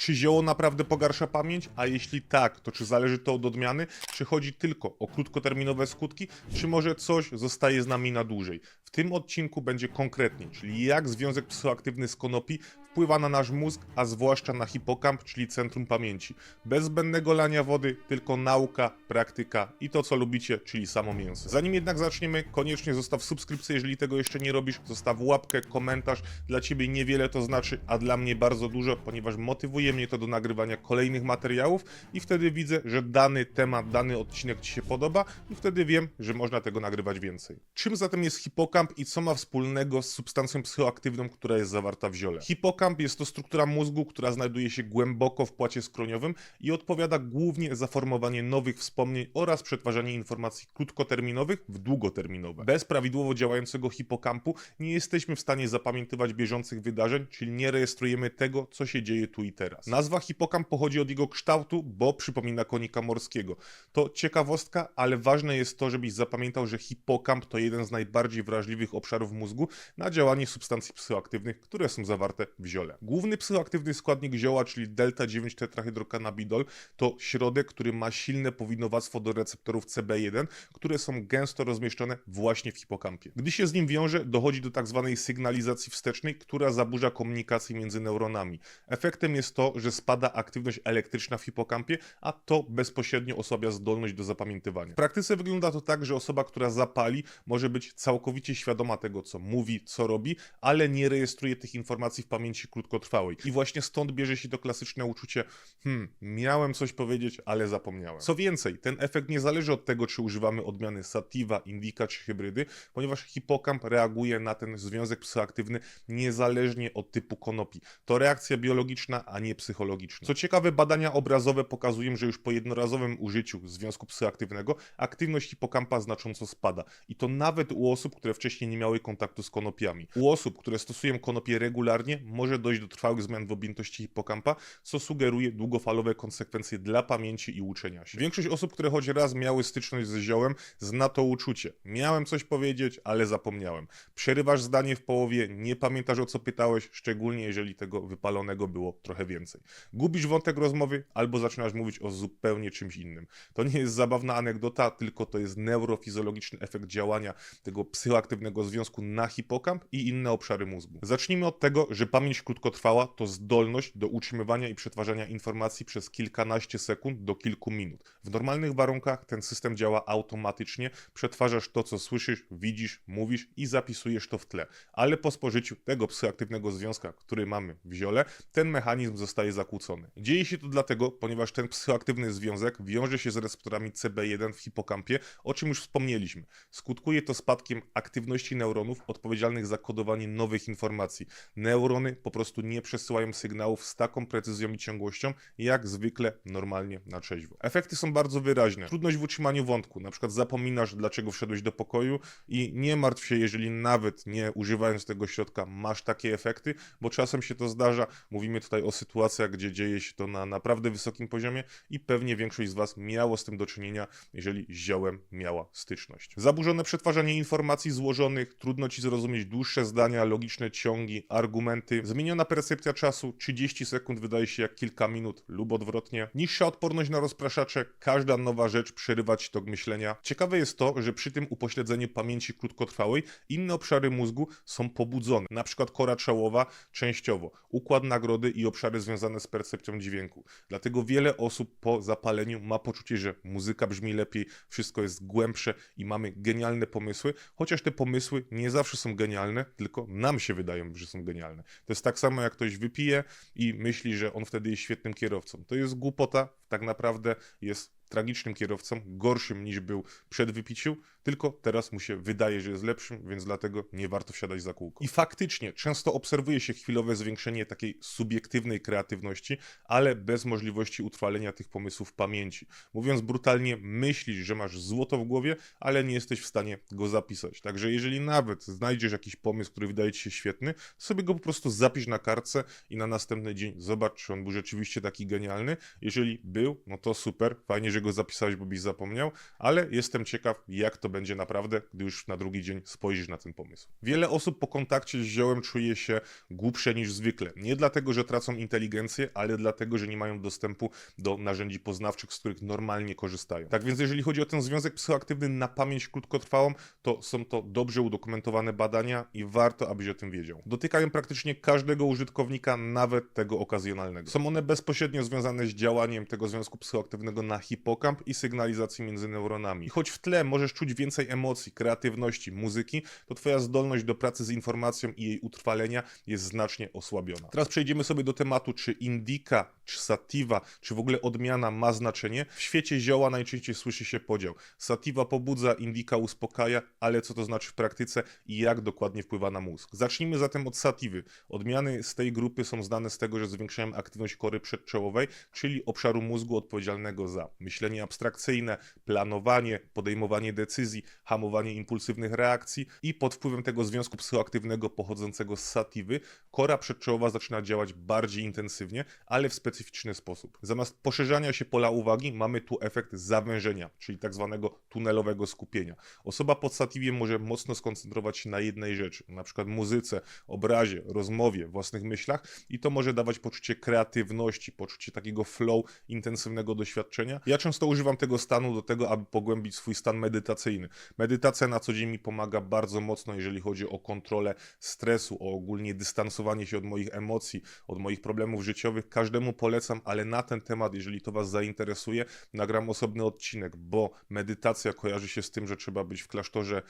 Czy zioło naprawdę pogarsza pamięć? A jeśli tak, to czy zależy to od odmiany? Czy chodzi tylko o krótkoterminowe skutki? Czy może coś zostaje z nami na dłużej? W tym odcinku będzie konkretnie, czyli jak związek psychoaktywny z konopi wpływa na nasz mózg, a zwłaszcza na hipokamp, czyli centrum pamięci. Bez zbędnego lania wody, tylko nauka, praktyka i to, co lubicie, czyli samo mięso. Zanim jednak zaczniemy, koniecznie zostaw subskrypcję, jeżeli tego jeszcze nie robisz, zostaw łapkę, komentarz. Dla Ciebie niewiele to znaczy, a dla mnie bardzo dużo, ponieważ motywuje mnie to do nagrywania kolejnych materiałów i wtedy widzę, że dany temat, dany odcinek Ci się podoba i wtedy wiem, że można tego nagrywać więcej. Czym zatem jest hipokamp i co ma wspólnego z substancją psychoaktywną, która jest zawarta w ziole? Hipokamp jest to struktura mózgu, która znajduje się głęboko w płacie skroniowym i odpowiada głównie za formowanie nowych wspomnień oraz przetwarzanie informacji krótkoterminowych w długoterminowe. Bez prawidłowo działającego hipokampu nie jesteśmy w stanie zapamiętywać bieżących wydarzeń, czyli nie rejestrujemy tego, co się dzieje tu i teraz. Nazwa hipokamp pochodzi od jego kształtu, bo przypomina konika morskiego. To ciekawostka, ale ważne jest to, żebyś zapamiętał, że hipokamp to jeden z najbardziej wrażliwych obszarów mózgu na działanie substancji psychoaktywnych, które są zawarte w ziole. Główny psychoaktywny składnik zioła, czyli delta-9 tetrahydrokannabidol, to środek, który ma silne powinowactwo do receptorów CB1, które są gęsto rozmieszczone właśnie w hipokampie. Gdy się z nim wiąże, dochodzi do tak zwanej sygnalizacji wstecznej, która zaburza komunikację między neuronami. Efektem jest to, że spada aktywność elektryczna w hipokampie, a to bezpośrednio osłabia zdolność do zapamiętywania. W praktyce wygląda to tak, że osoba, która zapali, może być całkowicie świadoma tego, co mówi, co robi, ale nie rejestruje tych informacji w pamięci krótkotrwałej. I właśnie stąd bierze się to klasyczne uczucie, hmm, miałem coś powiedzieć, ale zapomniałem. Co więcej, ten efekt nie zależy od tego, czy używamy odmiany sativa, indica czy hybrydy, ponieważ hipokamp reaguje na ten związek psychoaktywny niezależnie od typu konopi. To reakcja biologiczna, a nie psychologiczna. Co ciekawe, badania obrazowe pokazują, że już po jednorazowym użyciu związku psychoaktywnego aktywność hipokampa znacząco spada. I to nawet u osób, które wcześniej nie miały kontaktu z konopiami. U osób, które stosują konopie regularnie, może dojść do trwałych zmian w objętości hipokampa, co sugeruje długofalowe konsekwencje dla pamięci i uczenia się. Większość osób, które choć raz miały styczność ze ziołem, zna to uczucie. Miałem coś powiedzieć, ale zapomniałem. Przerywasz zdanie w połowie, nie pamiętasz o co pytałeś, szczególnie jeżeli tego wypalonego było trochę więcej. Gubisz wątek rozmowy albo zaczynasz mówić o zupełnie czymś innym. To nie jest zabawna anegdota, tylko to jest neurofizjologiczny efekt działania tego psychoaktywnego związku na hipokamp i inne obszary mózgu. Zacznijmy od tego, że pamięć krótkotrwała to zdolność do utrzymywania i przetwarzania informacji przez kilkanaście sekund do kilku minut. W normalnych warunkach ten system działa automatycznie, przetwarzasz to, co słyszysz, widzisz, mówisz i zapisujesz to w tle. Ale po spożyciu tego psychoaktywnego związka, który mamy w ziole, ten mechanizm zostaje zakłócony. Dzieje się to dlatego, ponieważ ten psychoaktywny związek wiąże się z receptorami CB1 w hipokampie, o czym już wspomnieliśmy. Skutkuje to spadkiem aktywności neuronów odpowiedzialnych za kodowanie nowych informacji. Neurony po prostu nie przesyłają sygnałów z taką precyzją i ciągłością, jak zwykle normalnie na trzeźwo. Efekty są bardzo wyraźne. Trudność w utrzymaniu wątku, na przykład zapominasz, dlaczego wszedłeś do pokoju i nie martw się, jeżeli nawet nie używając tego środka masz takie efekty, bo czasem się to zdarza. Mówimy tutaj o sytuacjach, gdzie dzieje się to na naprawdę wysokim poziomie i pewnie większość z Was miało z tym do czynienia, jeżeli ziołem miała styczność. Zaburzone przetwarzanie informacji złożonych, trudno Ci zrozumieć dłuższe zdania, logiczne ciągi, argumenty, zmieniona percepcja czasu, 30 sekund wydaje się jak kilka minut lub odwrotnie, niższa odporność na rozpraszacze, każda nowa rzecz przerywa Ci tok myślenia. Ciekawe jest to, że przy tym upośledzeniu pamięci krótkotrwałej inne obszary mózgu są pobudzone, przykład kora czołowa częściowo, układ nagrody i obszary związane z percepcją dźwięku. Dlatego wiele osób po zapaleniu ma poczucie, że muzyka brzmi lepiej, wszystko jest głębsze i mamy genialne pomysły, chociaż te pomysły nie zawsze są genialne, tylko nam się wydają, że są genialne. To jest tak samo, jak ktoś wypije i myśli, że on wtedy jest świetnym kierowcą. To jest głupota, tak naprawdę jest tragicznym kierowcą, gorszym niż był przed wypiciu, tylko teraz mu się wydaje, że jest lepszym, więc dlatego nie warto wsiadać za kółko. I faktycznie często obserwuje się chwilowe zwiększenie takiej subiektywnej kreatywności, ale bez możliwości utrwalenia tych pomysłów w pamięci. Mówiąc brutalnie, myślisz, że masz złoto w głowie, ale nie jesteś w stanie go zapisać. Także jeżeli nawet znajdziesz jakiś pomysł, który wydaje ci się świetny, sobie go po prostu zapisz na kartce i na następny dzień zobacz, czy on był rzeczywiście taki genialny. Jeżeli był, no to super, fajnie, że go zapisałeś, bo byś zapomniał, ale jestem ciekaw, jak to będzie naprawdę, gdy już na drugi dzień spojrzysz na ten pomysł. Wiele osób po kontakcie z ziołem czuje się głupsze niż zwykle. Nie dlatego, że tracą inteligencję, ale dlatego, że nie mają dostępu do narzędzi poznawczych, z których normalnie korzystają. Tak więc jeżeli chodzi o ten związek psychoaktywny na pamięć krótkotrwałą, to są to dobrze udokumentowane badania i warto, abyś o tym wiedział. Dotykają praktycznie każdego użytkownika, nawet tego okazjonalnego. Są one bezpośrednio związane z działaniem tego związku psychoaktywnego na hipokamp i sygnalizacji między neuronami. I choć w tle możesz czuć więcej emocji, kreatywności, muzyki, to twoja zdolność do pracy z informacją i jej utrwalenia jest znacznie osłabiona. Teraz przejdziemy sobie do tematu, czy indika, czy sativa, czy w ogóle odmiana ma znaczenie. W świecie zioła najczęściej słyszy się podział. Sativa pobudza, indika uspokaja, ale co to znaczy w praktyce i jak dokładnie wpływa na mózg. Zacznijmy zatem od sativy. Odmiany z tej grupy są znane z tego, że zwiększają aktywność kory przedczołowej, czyli obszaru mózgu odpowiedzialnego za myślenie abstrakcyjne, planowanie, podejmowanie decyzji, hamowanie impulsywnych reakcji i pod wpływem tego związku psychoaktywnego pochodzącego z sativy, kora przedczołowa zaczyna działać bardziej intensywnie, ale w specyficzny sposób. Zamiast poszerzania się pola uwagi, mamy tu efekt zawężenia, czyli tak zwanego tunelowego skupienia. Osoba pod sativiem może mocno skoncentrować się na jednej rzeczy, na przykład muzyce, obrazie, rozmowie, własnych myślach i to może dawać poczucie kreatywności, poczucie takiego flow, intensywnego doświadczenia. Ja często używam tego stanu do tego, aby pogłębić swój stan medytacyjny. Medytacja na co dzień mi pomaga bardzo mocno, jeżeli chodzi o kontrolę stresu, o ogólnie dystansowanie się od moich emocji, od moich problemów życiowych. Każdemu polecam, ale na ten temat, jeżeli to Was zainteresuje, nagram osobny odcinek, bo medytacja kojarzy się z tym, że trzeba być w klasztorze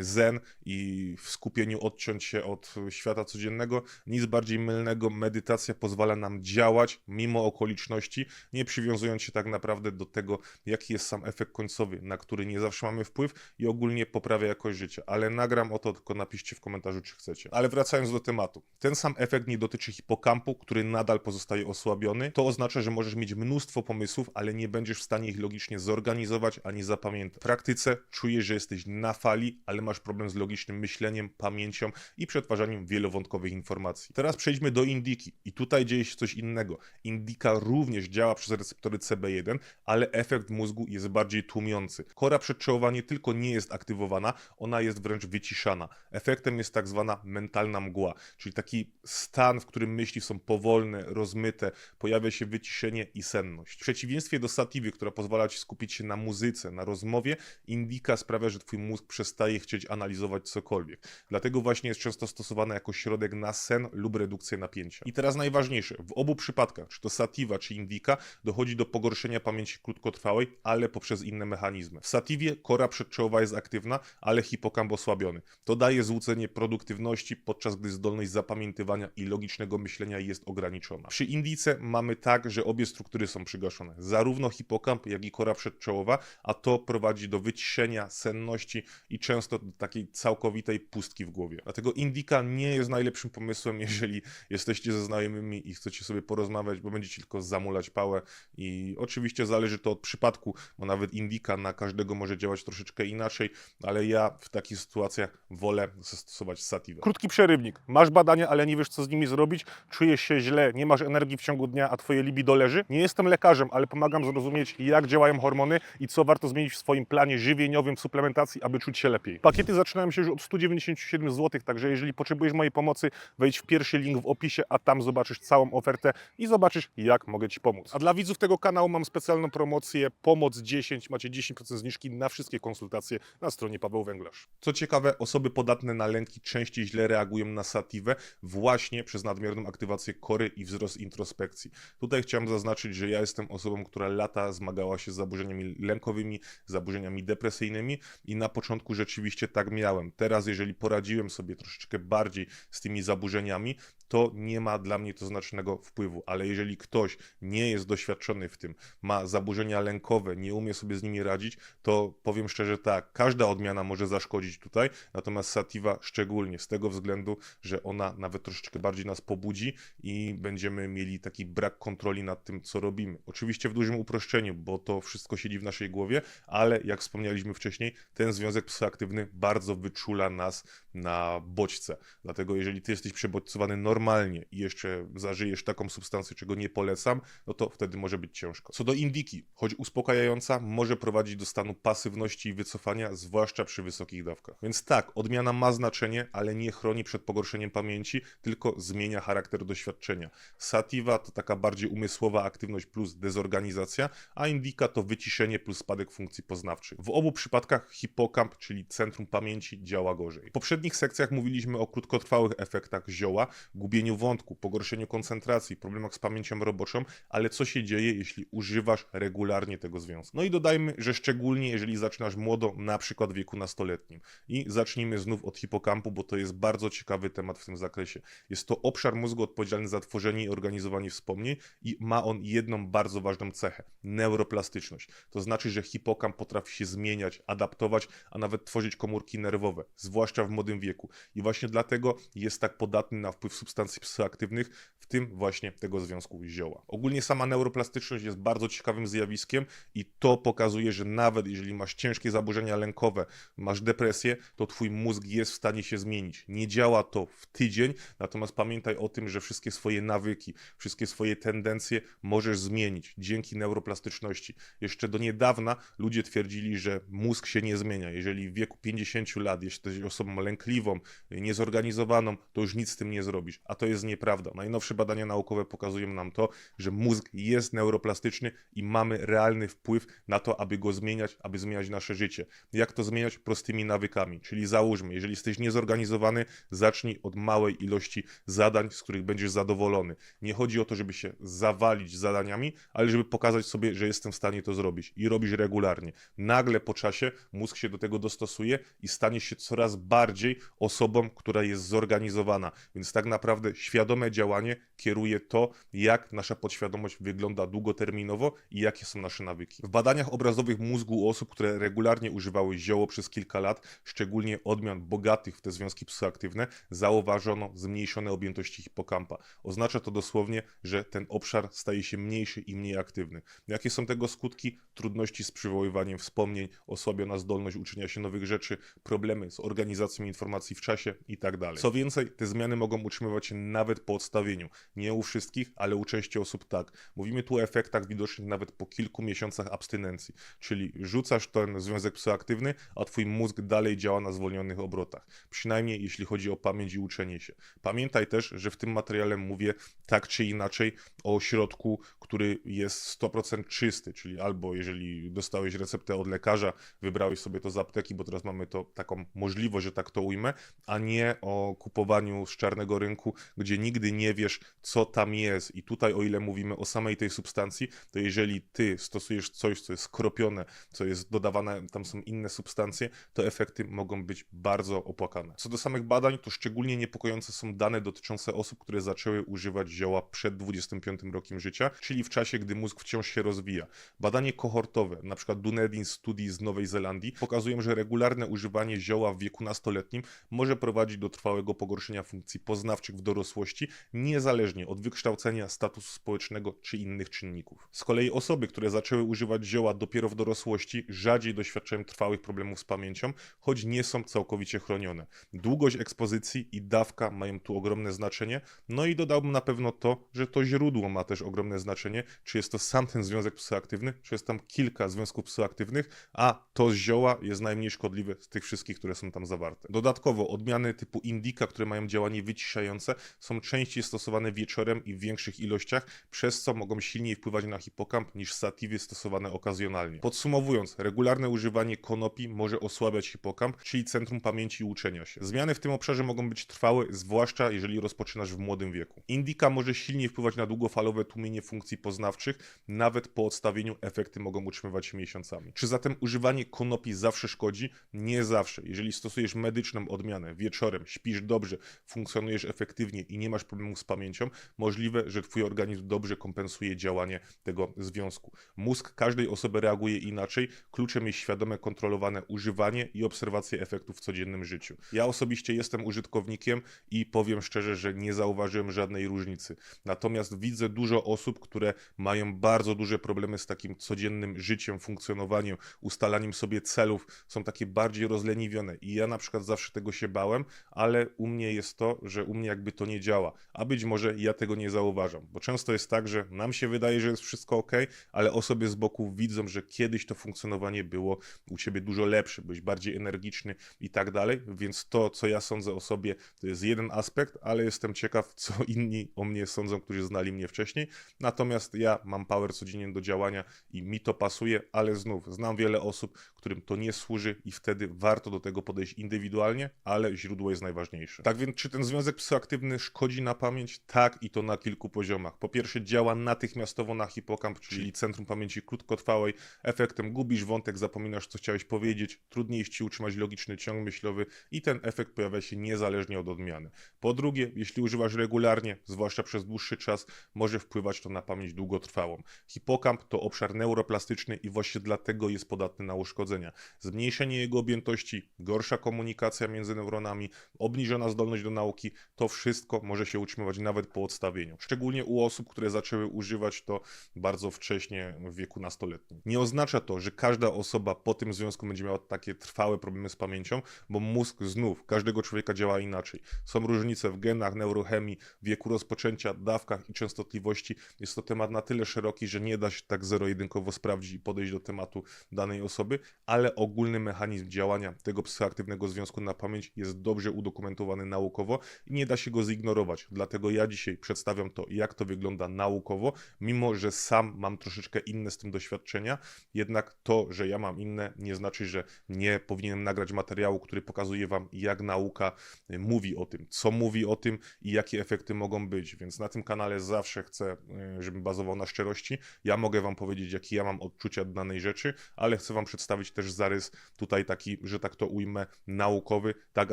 zen i w skupieniu odciąć się od świata codziennego. Nic bardziej mylnego, medytacja pozwala nam działać mimo okoliczności, nie przywiązując się tak naprawdę do tego, jaki jest sam efekt końcowy, na który nie zawsze mamy wpływ i ogólnie poprawia jakość życia. Ale nagram o to, tylko napiszcie w komentarzu, czy chcecie. Ale wracając do tematu. Ten sam efekt nie dotyczy hipokampu, który nadal pozostaje osłabiony. To oznacza, że możesz mieć mnóstwo pomysłów, ale nie będziesz w stanie ich logicznie zorganizować ani zapamiętać. W praktyce czujesz, że jesteś na fali, ale masz problem z logicznym myśleniem, pamięcią i przetwarzaniem wielowątkowych informacji. Teraz przejdźmy do indiki i tutaj dzieje się coś innego. Indika również działa przez receptory CB1, ale efekt mózgu jest bardziej tłumiący. Kora przedczołowa nie tylko nie jest aktywowana, ona jest wręcz wyciszana. Efektem jest tak zwana mentalna mgła, czyli taki stan, w którym myśli są powolne, rozmyte, pojawia się wyciszenie i senność. W przeciwieństwie do sativy, która pozwala ci skupić się na muzyce, na rozmowie, indika sprawia, że twój mózg przestaje chcieć analizować cokolwiek. Dlatego właśnie jest często stosowana jako środek na sen lub redukcję napięcia. I teraz najważniejsze, w obu przypadkach, czy to sativa, czy indika, dochodzi do pogorszenia pamięci krótkotrwałej, ale poprzez inne mechanizmy. W sativie kora przedczołowa jest aktywna, ale hipokamp osłabiony. To daje złudzenie produktywności, podczas gdy zdolność zapamiętywania i logicznego myślenia jest ograniczona. Przy indice mamy tak, że obie struktury są przygaszone. Zarówno hipokamp, jak i kora przedczołowa, a to prowadzi do wyciszenia, senności i często do takiej całkowitej pustki w głowie. Dlatego indika nie jest najlepszym pomysłem, jeżeli jesteście ze znajomymi i chcecie sobie porozmawiać, bo będziecie tylko zamulać pałę i oczywiście zależy to od przypadku, bo nawet indika na każdego może działać troszeczkę inaczej, ale ja w takich sytuacjach wolę zastosować sativę. Krótki przerywnik. Masz badania, ale nie wiesz co z nimi zrobić, czujesz się źle, nie masz energii w ciągu dnia, a twoje libido leży. Nie jestem lekarzem, ale pomagam zrozumieć jak działają hormony i co warto zmienić w swoim planie żywieniowym, w suplementacji, aby czuć się lepiej. Pakiety zaczynają się już od 197 zł, także jeżeli potrzebujesz mojej pomocy, wejdź w pierwszy link w opisie, a tam zobaczysz całą ofertę i zobaczysz jak mogę Ci pomóc. A dla widzów tego kanału mam specjalną promocję Pomoc 10. Macie 10% zniżki na wszystkie konsultacje na stronie Paweł Węglarz. Co ciekawe, osoby podatne na lęki częściej źle reagują na sativę właśnie przez nadmierną aktywację kory i wzrost introspekcji. Tutaj chciałem zaznaczyć, że ja jestem osobą, która lata zmagała się z zaburzeniami lękowymi, zaburzeniami depresyjnymi i na początku rzeczywiście tak miałem. Teraz, jeżeli poradziłem sobie troszeczkę bardziej z tymi zaburzeniami, to nie ma dla mnie to znacznego wpływu, ale jeżeli ktoś nie jest doświadczony w tym, ma zaburzenia lękowe, nie umie sobie z nimi radzić, to powiem szczerze tak, każda odmiana może zaszkodzić tutaj, natomiast sativa szczególnie z tego względu, że ona nawet troszeczkę bardziej nas pobudzi i będziemy mieli taki brak kontroli nad tym, co robimy. Oczywiście w dużym uproszczeniu, bo to wszystko siedzi w naszej głowie, ale jak wspomnieliśmy wcześniej, ten związek psychoaktywny bardzo wyczula nas na bodźce. Dlatego jeżeli ty jesteś przebodźcowany normalnie, i jeszcze zażyjesz taką substancję, czego nie polecam, no to wtedy może być ciężko. Co do indyki, choć uspokajająca, może prowadzić do stanu pasywności i wycofania, zwłaszcza przy wysokich dawkach. Więc tak, odmiana ma znaczenie, ale nie chroni przed pogorszeniem pamięci, tylko zmienia charakter doświadczenia. Sativa to taka bardziej umysłowa aktywność plus dezorganizacja, a indyka to wyciszenie plus spadek funkcji poznawczych. W obu przypadkach hipokamp, czyli centrum pamięci, działa gorzej. W poprzednich sekcjach mówiliśmy o krótkotrwałych efektach zioła, gubieniu wątku, pogorszeniu koncentracji, problemach z pamięcią roboczą, ale co się dzieje, jeśli używasz regularnie tego związku? No i dodajmy, że szczególnie jeżeli zaczynasz młodo, na przykład w wieku nastoletnim. I zacznijmy znów od hipokampu, bo to jest bardzo ciekawy temat w tym zakresie. Jest to obszar mózgu odpowiedzialny za tworzenie i organizowanie wspomnień i ma on jedną bardzo ważną cechę neuroplastyczność. To znaczy, że hipokamp potrafi się zmieniać, adaptować, a nawet tworzyć komórki nerwowe, zwłaszcza w młodym wieku. I właśnie dlatego jest tak podatny na wpływ substancji psychoaktywnych, w tym właśnie tego związku zioła. Ogólnie sama neuroplastyczność jest bardzo ciekawym zjawiskiem i to pokazuje, że nawet jeżeli masz ciężkie zaburzenia lękowe, masz depresję, to twój mózg jest w stanie się zmienić. Nie działa to w tydzień, natomiast pamiętaj o tym, że wszystkie swoje nawyki, wszystkie swoje tendencje możesz zmienić dzięki neuroplastyczności. Jeszcze do niedawna ludzie twierdzili, że mózg się nie zmienia. Jeżeli w wieku 50 lat jesteś osobą lękliwą, niezorganizowaną, to już nic z tym nie zrobisz. A to jest nieprawda. Najnowsze badania naukowe pokazują nam to, że mózg jest neuroplastyczny i mamy realny wpływ na to, aby go zmieniać, aby zmieniać nasze życie. Jak to zmieniać? Prostymi nawykami. Czyli załóżmy, jeżeli jesteś niezorganizowany, zacznij od małej ilości zadań, z których będziesz zadowolony. Nie chodzi o to, żeby się zawalić zadaniami, ale żeby pokazać sobie, że jestem w stanie to zrobić i robisz regularnie. Nagle po czasie mózg się do tego dostosuje i stanie się coraz bardziej osobą, która jest zorganizowana. Więc tak naprawdę świadome działanie kieruje to, jak nasza podświadomość wygląda długoterminowo i jakie są nasze nawyki. W badaniach obrazowych mózgu osób, które regularnie używały zioło przez kilka lat, szczególnie odmian bogatych w te związki psychoaktywne, zauważono zmniejszone objętości hipokampa. Oznacza to dosłownie, że ten obszar staje się mniejszy i mniej aktywny. Jakie są tego skutki? Trudności z przywoływaniem wspomnień, osłabiona zdolność uczenia się nowych rzeczy, problemy z organizacją informacji w czasie itd. Co więcej, te zmiany mogą utrzymywać się nawet po odstawieniu. Nie u wszystkich, ale u części osób tak. Mówimy tu o efektach widocznych nawet po kilku miesiącach abstynencji, czyli rzucasz ten związek psychoaktywny, a twój mózg dalej działa na zwolnionych obrotach. Przynajmniej jeśli chodzi o pamięć i uczenie się. Pamiętaj też, że w tym materiale mówię tak czy inaczej o środku, który jest 100% czysty, czyli albo jeżeli dostałeś receptę od lekarza, wybrałeś sobie to z apteki, bo teraz mamy to taką możliwość, że tak to ujmę, a nie o kupowaniu z czarnego rynku, gdzie nigdy nie wiesz, co tam jest. I tutaj, o ile mówimy o samej tej substancji, to jeżeli ty stosujesz coś, co jest skropione, co jest dodawane, tam są inne substancje, to efekty mogą być bardzo opłakane. Co do samych badań, to szczególnie niepokojące są dane dotyczące osób, które zaczęły używać zioła przed 25 rokiem życia, czyli w czasie, gdy mózg wciąż się rozwija. Badanie kohortowe, przykład Dunedin Study z Nowej Zelandii, pokazują, że regularne używanie zioła w wieku nastoletnim może prowadzić do trwałego pogorszenia funkcji poznawczych w dorosłości, niezależnie od wykształcenia, statusu społecznego czy innych czynników. Z kolei osoby, które zaczęły używać zioła dopiero w dorosłości, rzadziej doświadczają trwałych problemów z pamięcią, choć nie są całkowicie chronione. Długość ekspozycji i dawka mają tu ogromne znaczenie, no i dodałbym na pewno to, że to źródło ma też ogromne znaczenie, czy jest to sam ten związek psychoaktywny, czy jest tam kilka związków psychoaktywnych, a to z zioła jest najmniej szkodliwe z tych wszystkich, które są tam zawarte. Dodatkowo odmiany typu Indica, które mają działanie wyciszające, są częściej stosowane wieczorem i w większych ilościach, przez co mogą silniej wpływać na hipokamp niż satiwy stosowane okazjonalnie. Podsumowując, regularne używanie konopi może osłabiać hipokamp, czyli centrum pamięci i uczenia się. Zmiany w tym obszarze mogą być trwałe, zwłaszcza jeżeli rozpoczynasz w młodym wieku. Indica może silniej wpływać na długofalowe tłumienie funkcji poznawczych, nawet po odstawieniu efekty mogą utrzymywać się miesiącami. Czy zatem używanie konopi zawsze szkodzi? Nie zawsze. Jeżeli stosujesz medyczną odmianę wieczorem, śpisz dobrze, funkcjonujesz efektywnie i nie masz problemu z pamięcią, możliwe, że twój organizm dobrze kompensuje działanie tego związku. Mózg każdej osoby reaguje inaczej. Kluczem jest świadome, kontrolowane używanie i obserwacja efektów w codziennym życiu. Ja osobiście jestem użytkownikiem i powiem szczerze, że nie zauważyłem żadnej różnicy. Natomiast widzę dużo osób, które mają bardzo duże problemy z takim codziennym życiem, funkcjonowaniem, ustalaniem sobie celów, są takie bardziej rozleniwione. I ja na przykład zawsze tego się bałem, ale u mnie jest to, że u mnie jakby to nie działa. A być może ja tego nie zauważam, bo często jest tak, że nam się wydaje, że jest wszystko ok, ale osoby z boku widzą, że kiedyś to funkcjonowanie było u ciebie dużo lepsze, byłeś bardziej energiczny i tak dalej, więc to, co ja sądzę o sobie, to jest jeden aspekt, ale jestem ciekaw, co inni o mnie sądzą, którzy znali mnie wcześniej. Natomiast ja mam power codziennie do działania i mi to pasuje, ale znów znam wiele osób, którym to nie służy i wtedy warto do tego podejść indywidualnie, ale źródło jest najważniejsze. Tak więc, czy ten związek psychoaktywny szkodzi na pamięć? Tak i to na kilku poziomach. Po pierwsze, działa natychmiastowo na hipokamp, czyli centrum pamięci krótkotrwałej. Efektem gubisz wątek, zapominasz, co chciałeś powiedzieć, trudniej jest ci utrzymać logiczny ciąg myślowy i ten efekt pojawia się niezależnie od odmiany. Po drugie, jeśli używasz regularnie, zwłaszcza przez dłuższy czas, może wpływać to na pamięć długotrwałą. Hipokamp to obszar neuroplastyczny i właśnie dlatego jest podatny na uszkodzenia. Zmniejszenie jego objętości, gorsza komunikacja między neuronami, obniżona zdolność do nauki, to wszystko może się utrzymywać nawet po odstawieniu. Szczególnie u osób, które zaczęły używać to bardzo wcześnie w wieku nastoletnim. Nie oznacza to, że każda osoba po tym związku będzie miała takie trwałe problemy z pamięcią, bo mózg znów każdego człowieka działa inaczej. Są różnice w genach, neurochemii, wieku rozpoczęcia, dawkach i częstotliwości. Jest to temat na tyle szeroki, że nie da się tak zero-jedynkowo sprawdzić i podejść do tematu danej osoby, ale ogólny mechanizm działania tego psychoaktywnego związku na pamięć jest dobrze udokumentowany naukowo i nie da się go zignorować. Dlatego ja dzisiaj przedstawiam to, jak to wygląda naukowo, mimo że sam mam troszeczkę inne z tym doświadczenia, jednak to, że ja mam inne, nie znaczy, że nie powinienem nagrać materiału, który pokazuje Wam, jak nauka y, mówi o tym, co mówi o tym i jakie efekty mogą być. Więc na tym kanale zawsze chcę, y, żebym bazował na szczerości. Ja mogę Wam powiedzieć, jakie ja mam odczucia danej rzeczy, ale chcę Wam przedstawić też zarys tutaj taki, że tak to ujmę, naukowy, tak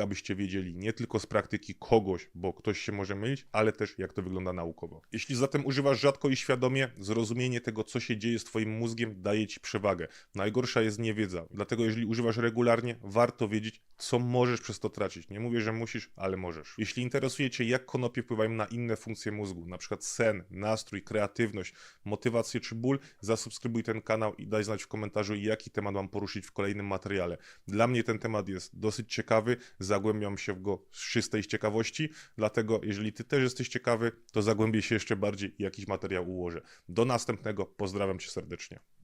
abyście wiedzieli nie tylko z praktyki kogoś, bo ktoś się może mylić, ale też jak to wygląda naukowo. Jeśli zatem używasz rzadko i świadomie, zrozumienie tego, co się dzieje z Twoim mózgiem, daje Ci przewagę. Najgorsza jest niewiedza, dlatego jeżeli używasz regularnie, warto wiedzieć, co możesz przez to tracić. Nie mówię, że musisz, ale możesz. Jeśli interesuje Cię, jak konopie wpływają na inne funkcje mózgu, na przykład sen, nastrój, kreatywność, motywację czy ból, zasubskrybuj ten kanał i daj znać w komentarzu, jaki temat mam poruszyć w kolejnym materiale. Dla mnie ten temat jest dosyć ciekawy, zagłębiam się w go z czystej ciekawości, dlatego jeżeli Ty też jesteś ciekawy, to zagłębię się jeszcze bardziej i jakiś materiał ułożę. Do następnego, pozdrawiam Cię serdecznie.